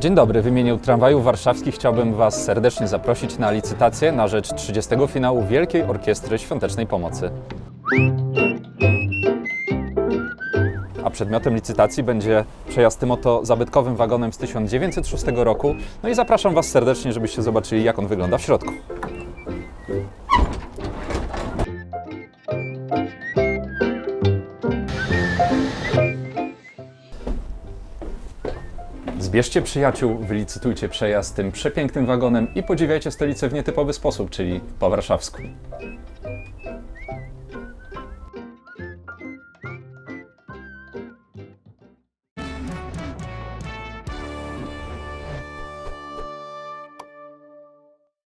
Dzień dobry, w imieniu Tramwajów Warszawskich chciałbym Was serdecznie zaprosić na licytację na rzecz 30. finału Wielkiej Orkiestry Świątecznej Pomocy. A przedmiotem licytacji będzie przejazd tym oto zabytkowym wagonem z 1906 roku. No i zapraszam Was serdecznie, żebyście zobaczyli, jak on wygląda w środku. Zbierzcie przyjaciół, wylicytujcie przejazd tym przepięknym wagonem i podziwiajcie stolicę w nietypowy sposób, czyli po warszawsku.